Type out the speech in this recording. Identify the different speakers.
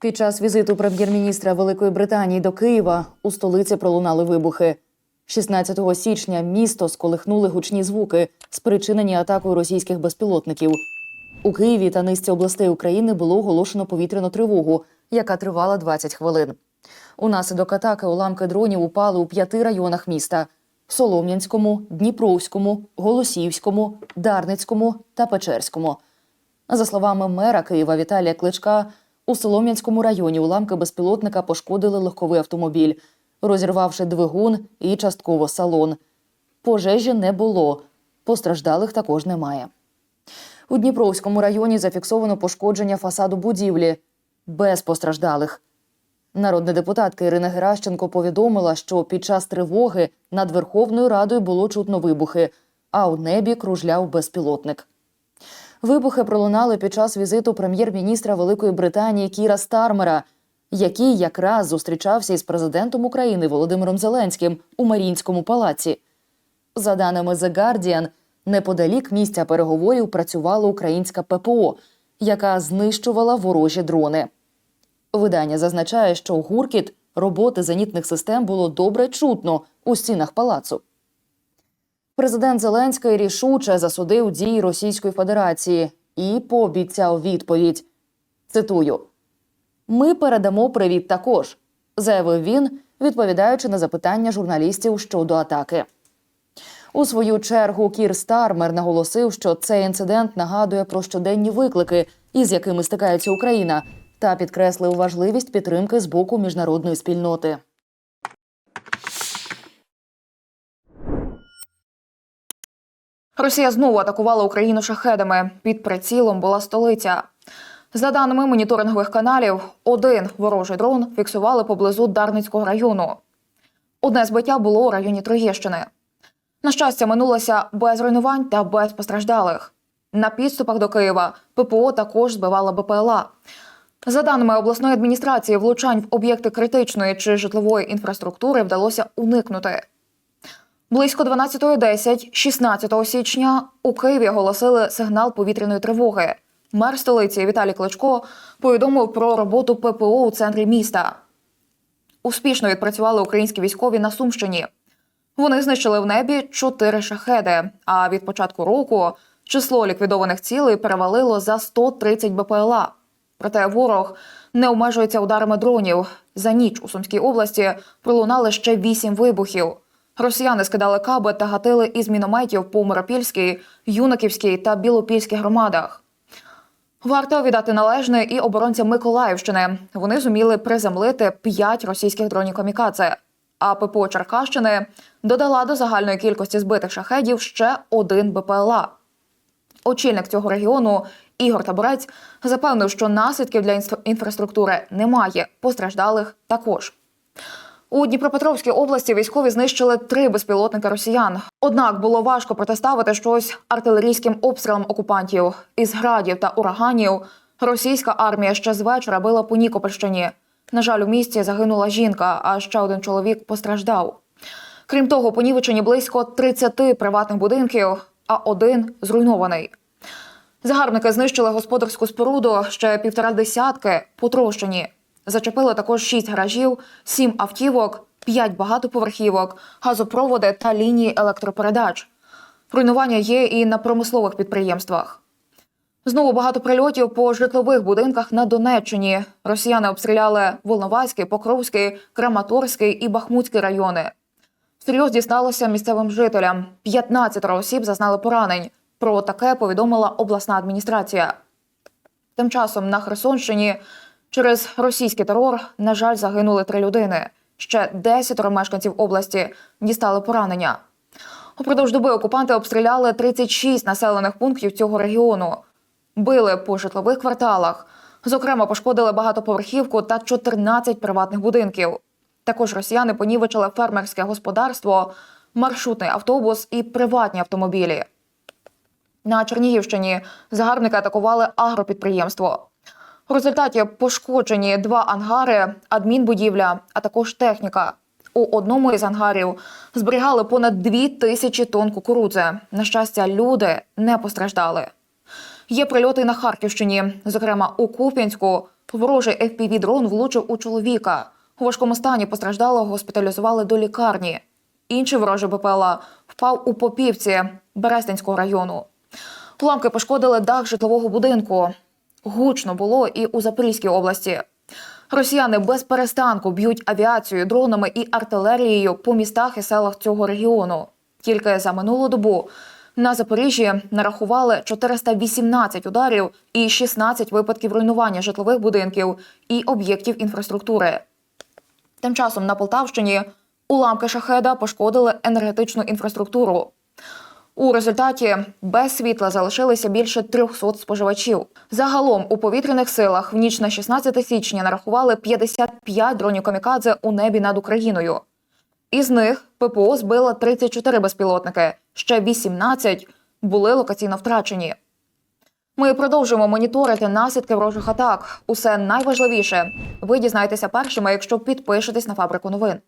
Speaker 1: Під час візиту прем'єр-міністра Великої Британії до Києва у столиці пролунали вибухи. 16 січня місто сколихнули гучні звуки, спричинені атакою російських безпілотників. У Києві та низці областей України було оголошено повітряну тривогу, яка тривала 20 хвилин. Унаслідок атаки уламки дронів упали у п'яти районах міста: Солом'янському, Дніпровському, Голосіївському, Дарницькому та Печерському. За словами мера Києва Віталія Кличка, у Солом'янському районі уламки безпілотника пошкодили легковий автомобіль, розірвавши двигун і частково салон. Пожежі не було, постраждалих також немає. У Дніпровському районі зафіксовано пошкодження фасаду будівлі без постраждалих. Народна депутатка Ірина Геращенко повідомила, що під час тривоги над Верховною Радою було чутно вибухи, а у небі кружляв безпілотник. Вибухи пролунали під час візиту прем'єр-міністра Великої Британії Кіра Стармера, який якраз зустрічався із президентом України Володимиром Зеленським у Маріїнському палаці. За даними The Guardian, неподалік місця переговорів працювала українська ППО, яка знищувала ворожі дрони. Видання зазначає, що гуркіт роботи зенітних систем було добре чутно у стінах палацу. Президент Зеленський рішуче засудив дії Російської Федерації і пообіцяв відповідь. Цитую: Ми передамо привіт також, заявив він, відповідаючи на запитання журналістів щодо атаки. У свою чергу Кір Стармер наголосив, що цей інцидент нагадує про щоденні виклики, із якими стикається Україна, та підкреслив важливість підтримки з боку міжнародної спільноти.
Speaker 2: Росія знову атакувала Україну шахедами. Під прицілом була столиця. За даними моніторингових каналів, один ворожий дрон фіксували поблизу Дарницького району. Одне збиття було у районі Троєщини. На щастя, минулося без руйнувань та без постраждалих. На підступах до Києва ППО також збивала БПЛА. За даними обласної адміністрації, влучань в об'єкти критичної чи житлової інфраструктури вдалося уникнути. Близько 12.10 16 січня у Києві оголосили сигнал повітряної тривоги. Мер столиці Віталій Кличко повідомив про роботу ППО у центрі міста. Успішно відпрацювали українські військові на Сумщині. Вони знищили в небі чотири шахеди. А від початку року число ліквідованих цілей перевалило за 130 БПЛА. Проте ворог не обмежується ударами дронів. За ніч у Сумській області пролунали ще вісім вибухів. Росіяни скидали каби та гатили із мінометів по Миропільській, Юнаківській та Білопільській громадах. Варто віддати належне і оборонцям Миколаївщини. Вони зуміли приземлити п'ять російських дронів камікадзе. А ППО Черкащини додала до загальної кількості збитих шахедів ще один БПЛА. Очільник цього регіону Ігор Таборець запевнив, що наслідків для інфра- інфраструктури немає, постраждалих також. У Дніпропетровській області військові знищили три безпілотника росіян. Однак було важко протиставити щось артилерійським обстрілам окупантів. Із градів та ураганів російська армія ще з вечора била по Нікопольщині. На жаль, у місті загинула жінка, а ще один чоловік постраждав. Крім того, понівечені близько 30 приватних будинків, а один зруйнований. Загарбники знищили господарську споруду ще півтора десятки потрощені. Зачепили також шість гаражів, сім автівок, п'ять багатоповерхівок, газопроводи та лінії електропередач. Руйнування є і на промислових підприємствах. Знову багато прильотів по житлових будинках на Донеччині. Росіяни обстріляли Волноваський, Покровський, Краматорський і Бахмутський райони. Серйоз дісталося місцевим жителям. 15 осіб зазнали поранень. Про таке повідомила обласна адміністрація. Тим часом на Херсонщині через російський терор, на жаль, загинули три людини. Ще 10 мешканців області дістали поранення. Упродовж доби окупанти обстріляли 36 населених пунктів цього регіону. Били по житлових кварталах. Зокрема, пошкодили багатоповерхівку та 14 приватних будинків. Також росіяни понівечили фермерське господарство, маршрутний автобус і приватні автомобілі. На Чернігівщині загарбники атакували агропідприємство. У результаті пошкоджені два ангари, адмінбудівля, а також техніка. У одному із ангарів зберігали понад дві тисячі тонн кукурудзи. На щастя, люди не постраждали. Є прильоти на Харківщині, зокрема у Куп'янську. Ворожий fpv дрон влучив у чоловіка. У важкому стані постраждалого госпіталізували до лікарні. Інший ворожий БПЛА впав у Попівці Берестинського району. Уламки пошкодили дах житлового будинку. Гучно було і у Запорізькій області. Росіяни без перестанку б'ють авіацією, дронами і артилерією по містах і селах цього регіону. Тільки за минулу добу на Запоріжжі нарахували 418 ударів і 16 випадків руйнування житлових будинків і об'єктів інфраструктури. Тим часом на Полтавщині уламки шахеда пошкодили енергетичну інфраструктуру. У результаті без світла залишилися більше 300 споживачів. Загалом у повітряних силах в ніч на 16 січня нарахували 55 дронів камікадзе у небі над Україною. Із них ППО збило 34 безпілотники, ще 18 були локаційно втрачені. Ми продовжуємо моніторити наслідки ворожих атак. Усе найважливіше ви дізнаєтеся першими, якщо підпишетесь на фабрику новин.